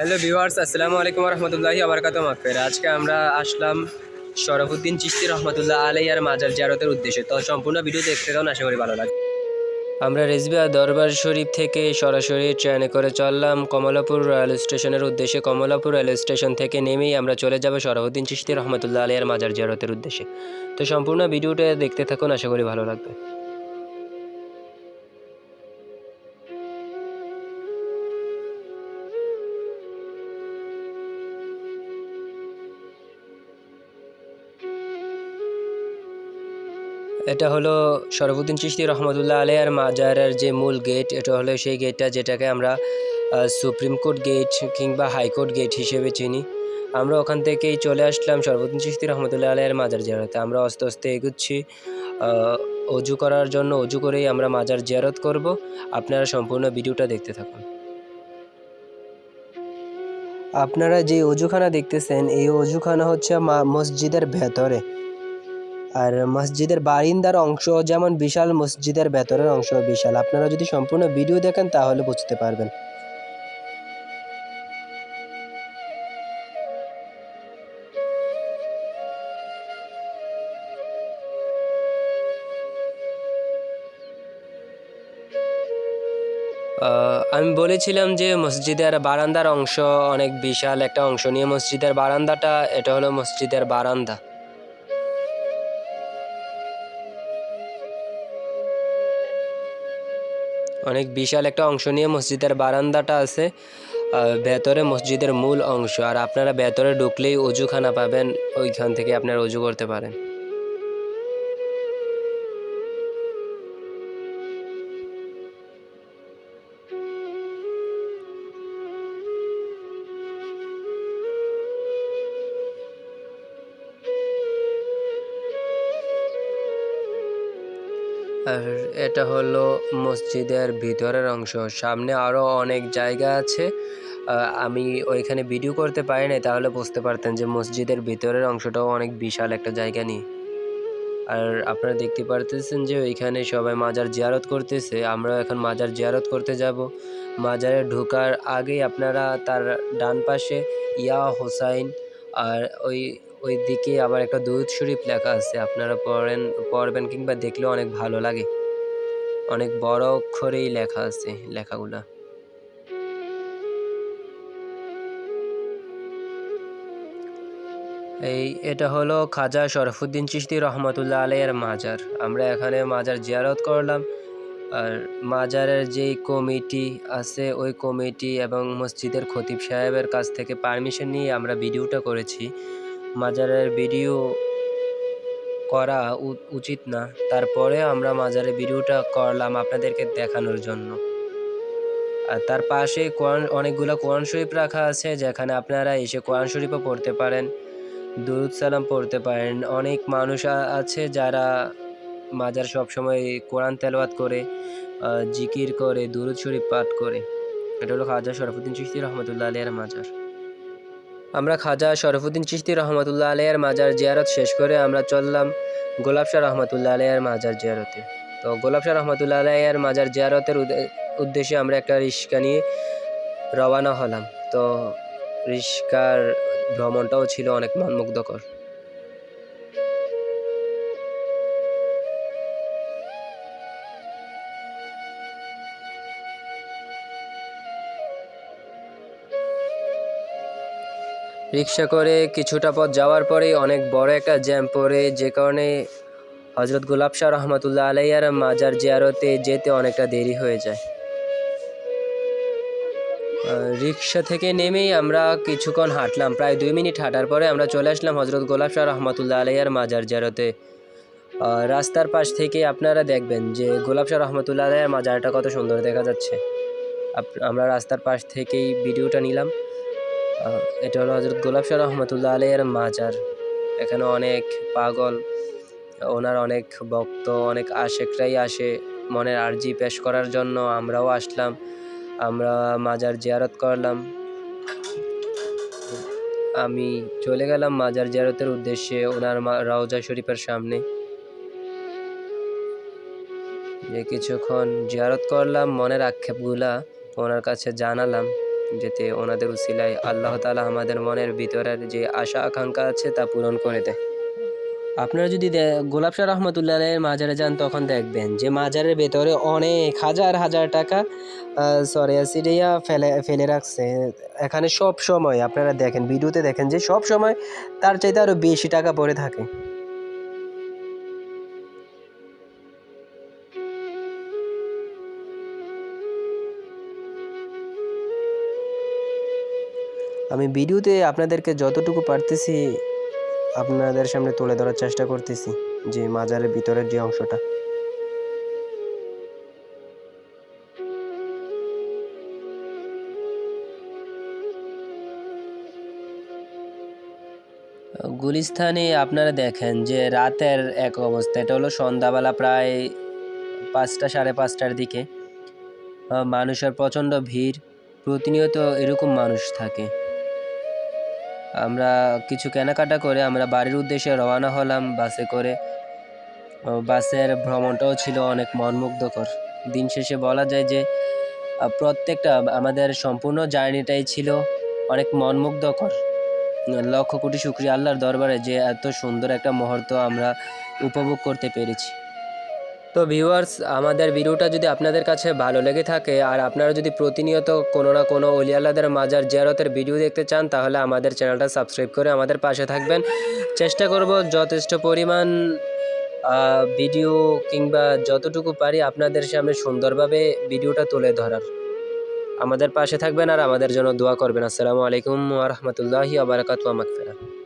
Hello viewers আসসালামু আলাইকুম রহমতুল্লাহি আবরকাত মাকফের আজকে আমরা আসলাম শরফুদ্দিন চিস্তি রহমতুল্লাহ আলাইয়ার মাজার জিয়ারতের উদ্দেশ্যে। তো সম্পূর্ণ ভিডিও দেখতে থাকুন, আশা করি ভালো লাগে আমরা রেজবিয়া দরবার শরীফ থেকে সরাসরি ট্রেনে করে চললাম কমলাপুর রেল স্টেশনের উদ্দেশ্যে। কমলাপুর রেল স্টেশন থেকে নেমেই আমরা চলে যাব শরফুদ্দিন চিস্তি রহমতুল্লাহ আলিয়ার মাজার জিয়ারতের উদ্দেশ্যে। তো সম্পূর্ণ ভিডিওটা দেখতে থাকুন, আশা করি ভালো লাগবে। এটা হলো শরফুদ্দিন চিশতি রহমতুল্লাহ আলিয়ার মাজারের যে মূল গেট, এটা হলো সেই গেটটা যেটাকে আমরা সুপ্রিম কোর্ট গেট কিংবা হাইকোর্ট গেট হিসেবে চিনি। আমরা ওখান থেকেই চলে আসলাম শরফুদ্দিন চিশতি রহমতুল্লাহ আলিয়ার মাজার জিয়ারতে। আমরা আস্তে আস্তে এগুচ্ছি অজু করার জন্য অজু করেই আমরা মাজার জিয়ারত করব। আপনারা সম্পূর্ণ ভিডিওটা দেখতে থাকুন। আপনারা যে অজুখানা দেখতেছেন, এই অজুখানা হচ্ছে মসজিদের ভেতরে। আর মসজিদের বারিন্দার অংশ যেমন বিশাল, মসজিদের ভেতরের অংশ বিশাল। আপনারা যদি সম্পূর্ণ ভিডিও দেখেন, তাহলে বুঝতে পারবেন। আমি বলেছিলাম যে মসজিদের বারান্দার অংশ অনেক বিশাল। একটা অংশ নিয়ে মসজিদের বারান্দাটা, এটা হলো মসজিদের বারান্দা। অনেক বিশাল একটা অংশ নিয়ে মসজিদের বারান্দাটা আছে ভেতরে মসজিদের মূল অংশ। আর আপনারা ভেতরে ঢুকলেই অজুখানা পাবেন, ওইখান থেকে আপনারা অজু করতে পারেন। আর এটা হলো মসজিদের ভিতরের অংশ। সামনে আরও অনেক জায়গা আছে। আমি ওইখানে ভিডিও করতে পারি নাই তাহলে বুঝতে পারতেন যে মসজিদের ভিতরের অংশটাও অনেক বিশাল একটা জায়গা নিয়ে। আর আপনারা দেখতে পারতেছেন যে ওইখানে সবাই মাজার জিয়ারত করতেছে আমরা এখন মাজার জিয়ারত করতে যাব। মাজারে ঢোকার আগেই আপনারা তার ডান পাশে ইয়া হোসাইন আর ওই ওই দিকে আবার একটা দুরুদ শরীফ লেখা আছে। আপনারা পড়েন, পড়বেন কিংবা দেখলে অনেক ভালো লাগে। অনেক বড় অক্ষরেই লেখা আছে লেখাগুলা। এই, এটা হলো খাজা শরফুদ্দিন চিশতি রহমতুল্লাহ আলাইয়ের মাজার। আমরা এখানে মাজার জিয়ারত করলাম। আর মাজারের যেই কমিটি আছে, ওই কমিটি এবং মসজিদের খতিব সাহেবের কাছ থেকে পারমিশন নিয়ে আমরা ভিডিওটা করেছি। মাজারের ভিডিও করা উচিত না। তারপরে আমরা মাজারে ভিডিওটা করলাম আপনাদেরকে দেখানোর জন্য। আর তার পাশে কোরআন, অনেকগুলো কোরআন শরীফ রাখা আছে, যেখানে আপনারা এসে কোরআন শরীফও পড়তে পারেন, দুরুদ সালাম পড়তে পারেন। অনেক মানুষ আছে যারা মাজার সবসময় কোরআন তেলাওয়াত করে জিকির করে, দুরুদ শরীফ পাঠ করে। এটা হলো খাজা শরফুদ্দিন চিশতি রহমতুল্লাহ আলিয়ার মাজার। আমরা খাজা শরফুদ্দিন চিস্তি রহমতুল্লাহ আলিয়ার মাজার জিয়ারত শেষ করে আমরা চললাম গোলাপ শাহ রহমতুল্লাহ আলিয়ার মাজার জিয়ারতে। তো গোলাপ শাহ রহমতুল্লাহ আলিয়ার মাজার জিয়ারতের উদ্দেশ্যে আমরা একটা রিক্সা নিয়ে রওনা হলাম। তো রিক্সার ভ্রমণটাও ছিল অনেক মনমুগ্ধকর। রিক্সা করে কিছুটা পথ যাওয়ার পরেই অনেক বড় একটা জ্যাম পড়ে, যে কারণে হজরত গোলাপ শাহ রহমতুল্লাহ আলাইয়ার মাজার জিয়ারতে যেতে অনেকটা দেরি হয়ে যায়। রিক্সা থেকে নেমেই আমরা কিছুক্ষণ হাঁটলাম। প্রায় দুই মিনিট হাঁটার পরে আমরা চলে আসলাম হজরত গোলাপ শাহ রহমতুল্লাহ আলাইয়ার মাজার জিয়ারতে। রাস্তার পাশ থেকে আপনারা দেখবেন যে গোলাপ শাহ রহমতুল্লাহ আলাইয়ার মাজারটা কত সুন্দর দেখা যাচ্ছে। আমরা রাস্তার পাশ থেকেই ভিডিওটা নিলাম। এটা হলো হজরত গোলাপ শাহ রহমতুল্লাহ আলাইয়ের মাজার। এখানে অনেক পাগল, ওনার অনেক ভক্ত, অনেক আশেকরাই আসে মনের আর্জি পেশ করার জন্য। আমরাও আসলাম, আমরা মাজার জিয়ারত করলাম। আমি চলে গেলাম মাজার জিয়ারতের উদ্দেশ্যে ওনার রওজা শরীফের সামনে। যে কিছুক্ষণ জিয়ারত করলাম, মনের আক্ষেপগুলা ওনার কাছে জানালাম। যাতে ওনাদের উসিলায় আল্লাহ তালা আমাদের মনের ভিতরের যে আশা আকাঙ্ক্ষা আছে তা পূরণ করে দেয়। আপনারা যদি গোলাপ শাহ রহমতুল্লাহ মাজারে যান, তখন দেখবেন যে মাজারের ভেতরে অনেক হাজার হাজার টাকা সরি অ্যাসিডিয়া ফেলে ফেলে রাখছে। এখানে সব সময়, আপনারা দেখেন, ভিডিওতে দেখেন যে সব সময় তার চাইতে আরও বেশি টাকা পড়ে থাকে। আমি ভিডিওতে আপনাদেরকে যতটুকু পারতেছি আপনাদের সামনে তুলে ধরার চেষ্টা করতেছি যে মাজারের ভিতরের যে অংশটা। গুলিস্থানে আপনারা দেখেন যে রাতের এক অবস্থা। এটা হলো সন্ধ্যাবেলা প্রায় পাঁচটা, সাড়ে পাঁচটার দিকে। মানুষের প্রচণ্ড ভিড়। প্রতিনিয়ত এরকম মানুষ থাকে। আমরা কিছু কেনাকাটা করে আমরা বাড়ির উদ্দেশ্যে রওনা হলাম বাসে করে। বাসের ভ্রমণটাও ছিল অনেক মনমুগ্ধকর। দিন শেষে বলা যায় যে প্রত্যেকটা আমাদের সম্পূর্ণ জার্নিটাই ছিল অনেক মনমুগ্ধকর। লক্ষ কোটি শুক্রিয়া আল্লাহর দরবারে যে এত সুন্দর একটা মুহূর্ত আমরা উপভোগ করতে পেরেছি। তো ভিউয়ার্স আমাদের ভিডিওটা যদি আপনাদের কাছে ভালো লেগে থাকে, আর আপনারা যদি প্রতিনিয়ত কোনো না কোনো অলি আল্লাহদের মাজার জিয়ারতের ভিডিও দেখতে চান, তাহলে আমাদের চ্যানেলটা সাবস্ক্রাইব করে আমাদের পাশে থাকবেন। চেষ্টা করব যথেষ্ট পরিমাণ ভিডিও কিংবা যতটুকু পারি আপনাদের সামনে সুন্দরভাবে ভিডিওটা তুলে ধরার। আমাদের পাশে থাকবেন আর আমাদের জন্য দোয়া করবেন। আসসালামু আলাইকুম ওয়া রাহমাতুল্লাহি ওয়া বারাকাতুহু মাগফিরাত